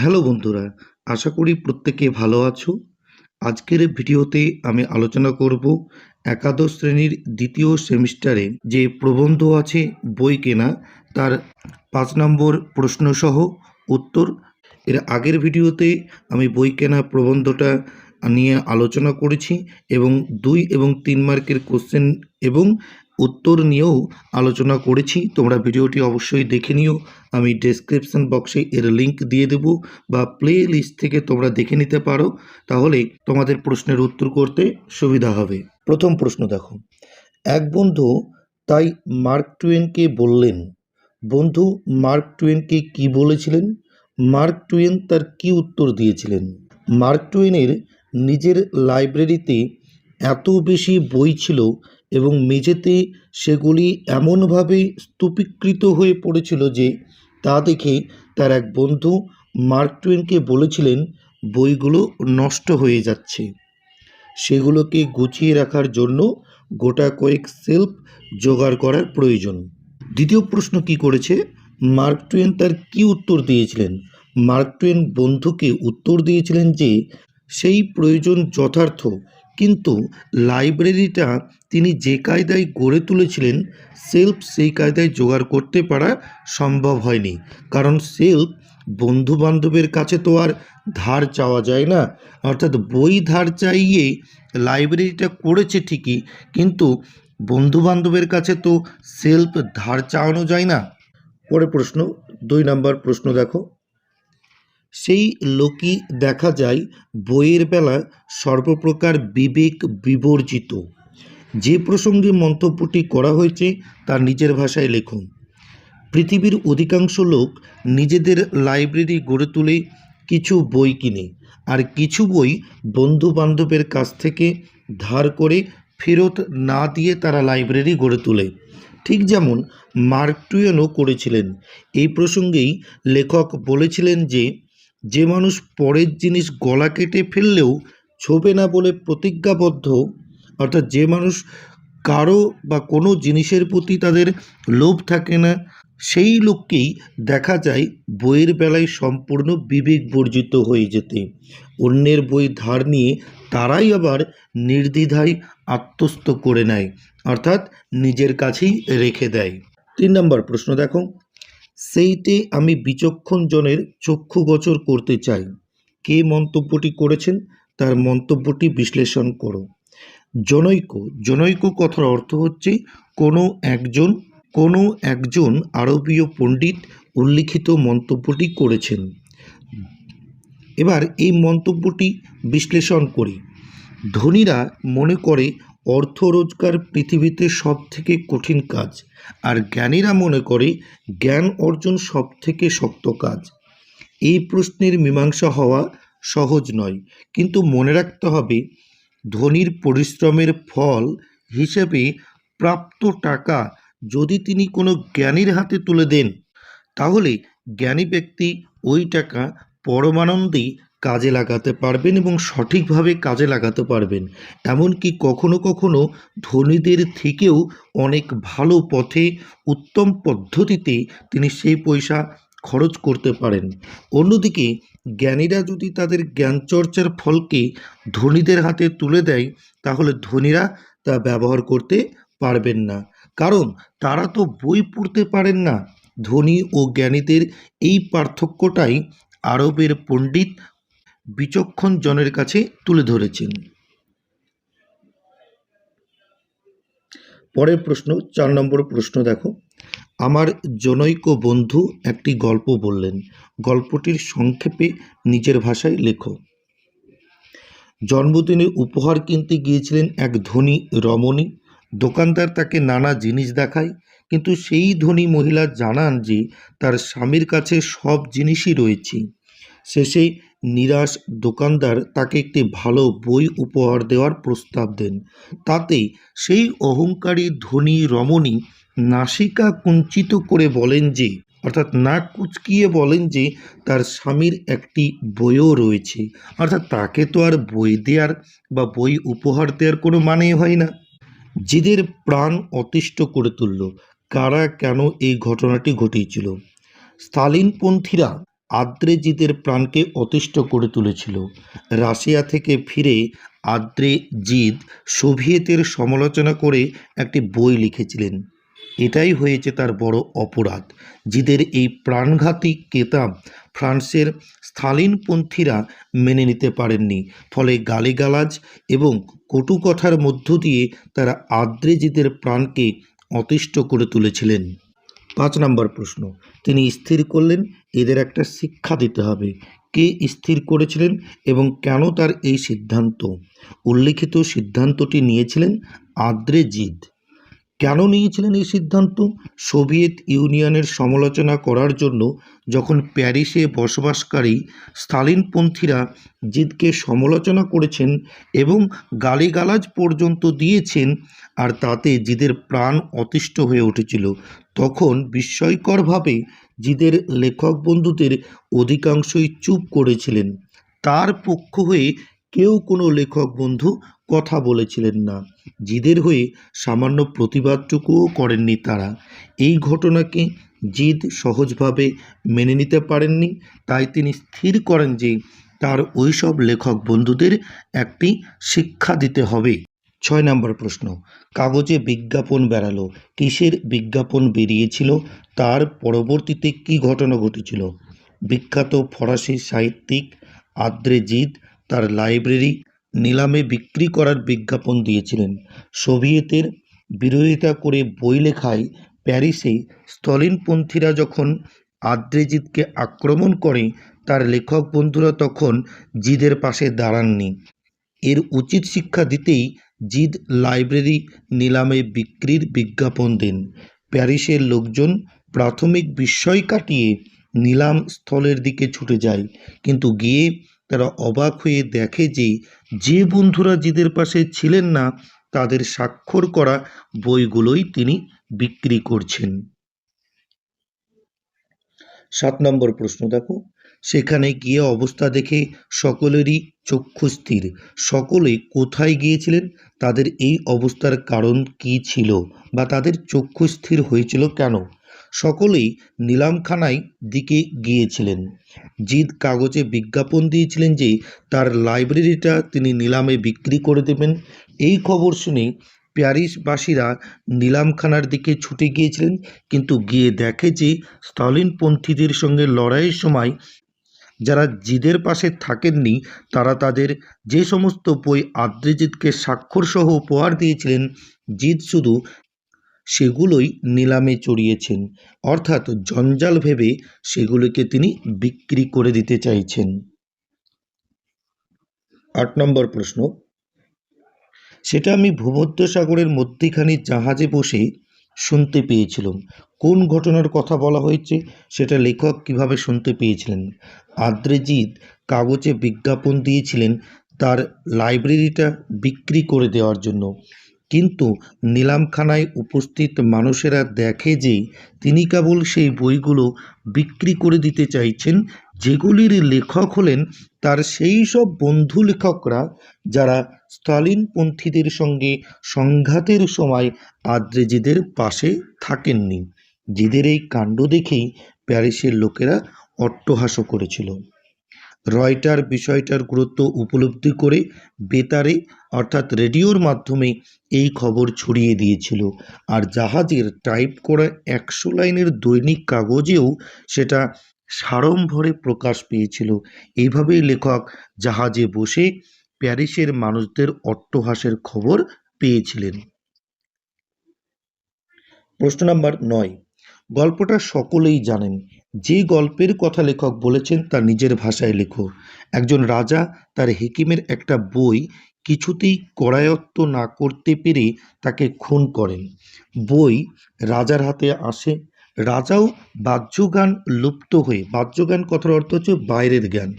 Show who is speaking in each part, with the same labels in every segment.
Speaker 1: Hello বন্ধুরা, আশা করি প্রত্যেকে ভালো আছো। আজকের ভিডিওতে আমি আলোচনা করব একাদশ শ্রেণির দ্বিতীয় সেমিস্টারে যে প্রবন্ধ আছে বই কেনা, তার পাঁচ নম্বর প্রশ্নসহ উত্তর। এর আগের ভিডিওতে আমি বই কেনা প্রবন্ধটা নিয়ে আলোচনা করেছি এবং দুই এবং তিন মার্কের কোশ্চেন এবং উত্তর নিয়েও আলোচনা করেছি। তোমরা ভিডিওটি অবশ্যই দেখে নিও। আমি ডেসক্রিপশন বক্সে এর লিংক দিয়ে দেব বা প্লে লিস্ট থেকে তোমরা দেখে নিতে পারো। তাহলে তোমাদের প্রশ্নের উত্তর করতে সুবিধা হবে। প্রথম প্রশ্ন দেখো। এক বন্ধু তাই মার্ক টুয়েনকে বললেন, বন্ধু, মার্ক টুয়েনকে কি বলেছিলেন? মার্ক টুয়েন তার কি উত্তর দিয়েছিলেন? মার্ক টুয়েনের নিজের লাইব্রেরিতে এত বেশি বই ছিল এবং মেঝেতে সেগুলি এমনভাবে স্তূপীকৃত হয়ে পড়েছিল যে তা দেখে তার এক বন্ধু মার্ক টুয়েনকে বলেছিলেন, বইগুলো নষ্ট হয়ে যাচ্ছে। সেগুলোকে গুছিয়ে রাখার জন্য গোটা কয়েক সেলফ জোগাড় করার প্রয়োজন। দ্বিতীয় প্রশ্ন কি করেছে? মার্ক টুয়েন তার কি উত্তর দিয়েছিলেন? মার্ক টুয়েন বন্ধুকে উত্তর দিয়েছিলেন যে, সেই প্রয়োজন যথার্থ কিন্তু লাইব্রেরিটা তিনি যে কায়দায় গড়ে তুলেছিলেন, সেলফ সেই কায়দায় জোগাড় করতে পারা সম্ভব হয়নি। কারণ সেলফ বন্ধু বান্ধবের কাছে তো আর ধার চাওয়া যায় না। অর্থাৎ বই ধার চাইয়ে লাইব্রেরিটা করেছে ঠিকই, কিন্তু বন্ধু বান্ধবের কাছে তো সেলফ ধার চাওয়ানো যায় না। পরের প্রশ্ন, দুই নম্বর প্রশ্ন দেখো। সেই লোকই দেখা যায় বইয়ের বেলা সর্বপ্রকার বিবেক বিবর্জিত। যে প্রসঙ্গে মন্তব্যটি করা হয়েছে তার নিজের ভাষায় লেখুন। পৃথিবীর অধিকাংশ লোক নিজেদের লাইব্রেরি গড়ে তুলে কিছু বই কিনে আর কিছু বই বন্ধু বান্ধবের কাছ থেকে ধার করে ফেরত না দিয়ে তারা লাইব্রেরি গড়ে তোলে। ঠিক যেমন মার্ক টুয়েনও করেছিলেন। এই প্রসঙ্গেই লেখক বলেছিলেন যে যে মানুষ পরের জিনিস গলা কেটে ফেললেও ছোবে না বলে প্রতিজ্ঞাবদ্ধ, অর্থাৎ যে মানুষ কারও বা কোনো জিনিসের প্রতি তাদের লোভ থাকে না, সেই লোককেই দেখা যায় বইয়ের বেলায় সম্পূর্ণ বিবেক বর্জিত হয়ে যেতে। অন্যের বই ধার নিয়ে তারাই আবার নির্দ্বিধায় আত্মস্থ করে নেয়, অর্থাৎ নিজের কাছেই রেখে দেয়। তিন নম্বর প্রশ্ন দেখো। সেইটে আমি বিচক্ষণ জনের চক্ষু গোচর করতে চাই। কে মন্তব্যটি করেছেন? তার মন্তব্যটি বিশ্লেষণ করো। জনৈক জনৈক কথার অর্থ হচ্ছে, কোনো একজন কোনো একজন আরবীয় পণ্ডিত উল্লিখিত মন্তব্যটি করেছেন। এবার এই মন্তব্যটি বিশ্লেষণ করি। ধনীরা মনে করে অর্থ রোজগার পৃথিবীতে সব থেকে কঠিন কাজ। আর জ্ঞানীরা মনে করে জ্ঞান অর্জন সব থেকে শক্ত কাজ। এই প্রশ্নের মীমাংসা হওয়া সহজ নয়, কিন্তু মনে রাখতে হবে ধনীর পরিশ্রমের ফল হিসেবে প্রাপ্ত টাকা যদি তিনি কোনো জ্ঞানীর হাতে তুলে দেন, তাহলে জ্ঞানী ব্যক্তি ওই টাকা পরমানন্দেই কাজে লাগাতে পারবেন এবং সঠিকভাবে কাজে লাগাতে পারবেন। এমনকি কখনো কখনো ধনীদের থেকেও অনেক ভালো পথে, উত্তম পদ্ধতিতে তিনি সেই পয়সা খরচ করতে পারেন। অন্যদিকে জ্ঞানীরা যদি তাদের জ্ঞানচর্চার ফলকে ধনীদের হাতে তুলে দেয়, তাহলে ধনীরা তা ব্যবহার করতে পারবেন না। কারণ তারা তো বই পড়তে পারেন না। ধনী ও জ্ঞানীদের এই পার্থক্যটাই আরবের পণ্ডিত বিচক্ষণ জনের কাছে তুলে ধরেছেন। পরের প্রশ্ন, চার নম্বর প্রশ্ন দেখো। আমার জনৈক বন্ধু একটি গল্প বললেন। গল্পটির সংক্ষেপে নিজের ভাষায় লেখো। জন্মদিনে উপহার কিনতে গিয়েছিলেন এক ধনী রমণী। দোকানদার তাকে নানা জিনিস দেখায়, কিন্তু সেই ধনী মহিলা জানান যে তার স্বামীর কাছে সব জিনিসই রয়েছে। শেষে নিরাশ দোকানদার তাকে একটি ভালো বই উপহার দেওয়ার প্রস্তাব দেন। তাতে সেই অহংকারী ধনী রমণী নাসিকা কুঞ্চিত করে বলেন যে, অর্থাৎ নাক কুচকিয়ে বলেন যে, তার স্বামীর একটি বইও রয়েছে। অর্থাৎ তাকে তো আর বই দেওয়ার বা বই উপহার দেওয়ার কোনো মানে হয় না। জিদের প্রাণ অতিষ্ঠ করে তুলল। কারা কেন এই ঘটনাটি ঘটিয়েছিল? স্তালিনপন্থীরা আদ্রে জিদের প্রাণকে অতিষ্ঠ করে তুলেছিল। রাশিয়া থেকে ফিরে আদ্রে জিদ সোভিয়েতের সমালোচনা করে একটি বই লিখেছিলেন। এটাই হয়েছে তার বড় অপরাধ, জিদের এই প্রাণঘাতী কেতাব ফ্রান্সের স্থালিনপন্থীরা মেনে নিতে পারেননি। ফলে গালিগালাজ এবং কটু কথার মধ্য দিয়ে তারা আদ্রেজিদের প্রাণকে অতিষ্ঠ করে তুলেছিলেন। পাঁচ নম্বর প্রশ্ন, তিনি স্থির করলেন, এদের একটা শিক্ষা দিতে হবে। কে স্থির করেছিলেন এবং কেন তার এই সিদ্ধান্ত? উল্লিখিত সিদ্ধান্তটি নিয়েছিলেন আদ্রে জিদ কেন নিয়েছিলেন এই সিদ্ধান্ত? সোভিয়েত ইউনিয়নের সমালোচনা করার জন্য যখন প্যারিসে বসবাসকারী স্থালিনপন্থীরা জিদকে সমালোচনা করেছেন এবং গালিগালাজ পর্যন্ত দিয়েছেন আর তাতে জিদের প্রাণ অতিষ্ঠ হয়ে উঠেছিল, তখন বিস্ময়করভাবে জিদের লেখক বন্ধুদের অধিকাংশই চুপ করেছিলেন। তার পক্ষ হয়ে কেউ কোনো লেখক বন্ধু কথা বলেছিলেন না। জিদের হয়ে সামান্য প্রতিবাদটুকুও করেননি তারা। এই ঘটনাকে জিদ সহজভাবে মেনে নিতে পারেননি, তাই তিনি স্থির করেন যে তার ওইসব লেখক বন্ধুদের একটি শিক্ষা দিতে হবে। ছয় নম্বর প্রশ্ন, কাগজে বিজ্ঞাপন বেরালো কিসের বিজ্ঞাপন বেরিয়েছিল, তার পরবর্তীতে কি ঘটনা ঘটেছিল? বিখ্যাত ফরাসি সাহিত্যিক আদ্রে জিদ তার লাইব্রেরি নিলামে বিক্রি করার বিজ্ঞাপন দিয়েছিলেন। সোভিয়েতের বিরোধিতা করে বই লেখায় প্যারিসে স্থলিনপন্থীরা যখন আদ্রেজিদকে আক্রমণ করে, তার লেখক বন্ধুরা তখন জিদের পাশে দাঁড়াননি। এর উচিত শিক্ষা দিতেই জিদ লাইব্রেরি নিলামে বিক্রির বিজ্ঞাপন দেন। প্যারিসের লোকজন প্রাথমিক বিস্ময় কাটিয়ে নিলাম স্থলের দিকে ছুটে যায়, কিন্তু গিয়ে তারা অবাক হয়ে দেখে যে যে বন্ধুরা জিদের পাশে ছিলেন না, তাদের স্বাক্ষর করা বইগুলোই তিনি বিক্রি করছেন। সাত নম্বর প্রশ্ন দেখো। সেখানে গিয়ে অবস্থা দেখে সকলেরই চক্ষু স্থির। সকলে কোথায় গিয়েছিলেন? তাদের এই অবস্থার কারণ কি ছিল? বা তাদের চক্ষু স্থির হয়েছিল কেন? সকলেই নিলামখানায় দিকে গিয়েছিলেন। জিদ কাগজে বিজ্ঞাপন দিয়েছিলেন যে, তার লাইব্রেরিটা তিনি নিলামে বিক্রি করে দেবেন। এই খবর শুনে প্যারিসবাসীরা নিলামখানার দিকে ছুটে গিয়েছিলেন, কিন্তু গিয়ে দেখে যে স্থলিনপন্থীদের সঙ্গে লড়াইয়ের সময় যারা জিদের পাশে থাকেননি, তারা তাদের যে সমস্ত বই আদ্রেজিৎকে স্বাক্ষরসহ উপহার দিয়েছিলেন, জিদ শুধু সেগুলোই নিলামে চড়িয়েছেন। অর্থাৎ জঞ্জাল ভেবে সেগুলিকে তিনি বিক্রি করে দিতে চাইছেন। আট নম্বর প্রশ্ন। সেটা আমি ভূমধ্যসাগরের মধ্যিখানে জাহাজে বসে শুনতে পেয়েছিলাম। কোন ঘটনার কথা বলা হয়েছে সেটা লেখক কীভাবে শুনতে পেয়েছিলেন? আদ্রেজিৎ কাগজে বিজ্ঞাপন দিয়েছিলেন তার লাইব্রেরিটা বিক্রি করে দেওয়ার জন্য। কিন্তু নিলামখানায় উপস্থিত মানুষেরা দেখে যে তিনি কেবল সেই বইগুলো বিক্রি করে দিতে চাইছেন, যেগুলির লেখক হলেন তার সেই সব বন্ধু লেখকরা যারা স্টালিনপন্থীদের সঙ্গে সংঘাতের সময় আদ্রেজিদের পাশে থাকেননি জিদের এই কাণ্ড দেখেই প্যারিসের লোকেরা অট্টহাস করেছিল। রয়টার বিষয়টার গুরুত্ব উপলব্ধি করে বেতারে, অর্থাৎ রেডিওর মাধ্যমে এই খবর ছড়িয়ে দিয়েছিল। আর জাহাজের টাইপ করা একশো লাইনের দৈনিক কাগজেও সেটা সাড়ম্বরে প্রকাশ পেয়েছিল। এইভাবেই লেখক জাহাজে বসে প্যারিসের মানুষদের অট্টহাসের খবর পেয়েছিলেন। প্রশ্ন নাম্বার নয়। গল্পটা সকলেই জানেন। যে গল্পের কথা লেখক বলেছেন, তা নিজের ভাষায় লেখো। একজন রাজা তার হেকিমের একটা বই কিছুতেই করায়ত্ত না করতে পেরে তাকে খুন করেন। বই রাজার হাতে আসে। রাজাও বাহ্যজ্ঞান লুপ্ত হয়ে, বাহ্যজ্ঞান কথার অর্থ হচ্ছে বাইরের জ্ঞান।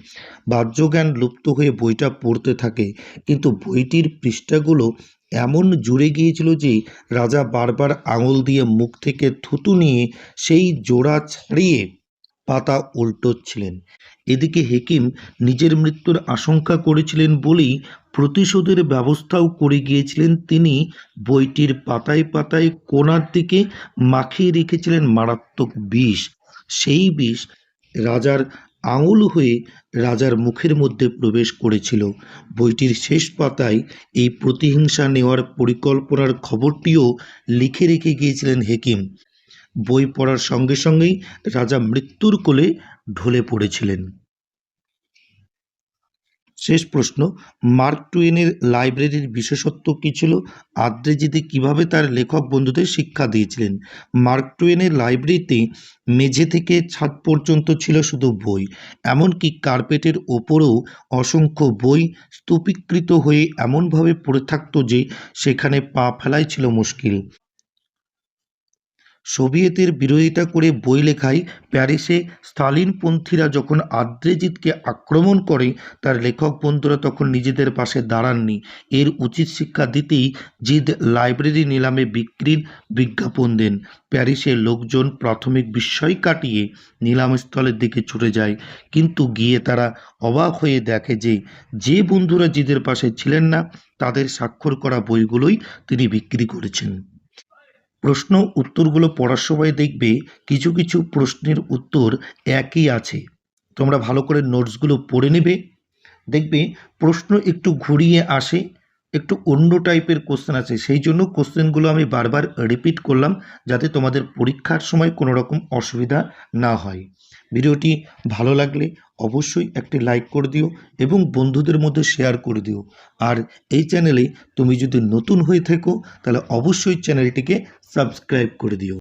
Speaker 1: বাহ্যজ্ঞান লুপ্ত হয়ে বইটা পড়তে থাকে, কিন্তু বইটির পৃষ্ঠাগুলো এমন জুড়ে গিয়েছিল যে রাজা বারবার আঙুল দিয়ে মুখ থেকে থুতু নিয়ে সেই জোড়া ছাড়িয়ে পাতা উল্টোচ্ছিলেন। এদিকে হেকিম নিজের মৃত্যুর আশঙ্কা করেছিলেন বলেই প্রতিশোধের ব্যবস্থাও করে গিয়েছিলেন তিনি। বইটির পাতায় পাতায় কোনার দিকে মাখিয়ে রেখেছিলেন মারাত্মক বিষ। সেই বিষ রাজার আঙুল হয়ে রাজার মুখের মধ্যে প্রবেশ করেছিল। বইটির শেষ পাতায় এই প্রতিহিংসা নেওয়ার পরিকল্পনার খবরটিও লিখে রেখে গিয়েছিলেন হেকিম। বই পড়ার সঙ্গে সঙ্গেই রাজা মৃত্যুর কোলে ঢলে পড়েছিলেন। শেষ প্রশ্ন, মার্ক টুয়েনের লাইব্রেরির বিশেষত্ব কী ছিল? আদ্রেজিতে কীভাবে তার লেখক বন্ধুদের শিক্ষা দিয়েছিলেন? মার্ক টুয়েনের লাইব্রেরিতে মেঝে থেকে ছাদ পর্যন্ত ছিল শুধু বই, এমনকি কার্পেটের ওপরেও অসংখ্য বই স্তূপীকৃত হয়ে এমনভাবে পড়ে থাকত যে সেখানে পা ফেলাই ছিল মুশকিল। সোভিয়েতের বিরোধিতা করে বই লেখায় প্যারিসে স্টালিনপন্থীরা যখন আদ্রেজিতকে আক্রমণ করে, তার লেখক বন্ধুরা তখন নিজেদের পাশে দাঁড়াননি। এর উচিত শিক্ষা দিতেই জিদ লাইব্রেরি নিলামে বিক্রির বিজ্ঞাপন দেন। প্যারিসের লোকজন প্রাথমিক বিস্ময় কাটিয়ে নিলামস্থলের দিকে ছুটে যায়। কিন্তু গিয়ে তারা অবাক হয়ে দেখে যে যে বন্ধুরা জিদের পাশে ছিলেন না, তাদের স্বাক্ষর করা বইগুলোই তিনি বিক্রি করেছেন। প্রশ্ন উত্তরগুলো পড়ার সময় দেখবে কিছু কিছু প্রশ্নের উত্তর একই আছে। তোমরা ভালো করে নোটসগুলো পড়ে নেবে। দেখবে প্রশ্ন একটু ঘুরিয়ে আসে একটু অন্য টাইপের কোশ্চেন আছে। সেই জন্য কোশ্চেনগুলো আমি বারবার রিপিট করলাম যাতে তোমাদের পরীক্ষার সময় কোনো রকম অসুবিধা না হয়। ভিডিওটি ভালো লাগলে অবশ্যই একটি লাইক করে দিও এবং বন্ধুদের মধ্যে শেয়ার করে দিও। আর এই চ্যানেলে তুমি যদি নতুন হয়ে থাকো, তাহলে অবশ্যই চ্যানেলটিকে সাবস্ক্রাইব করে দিও।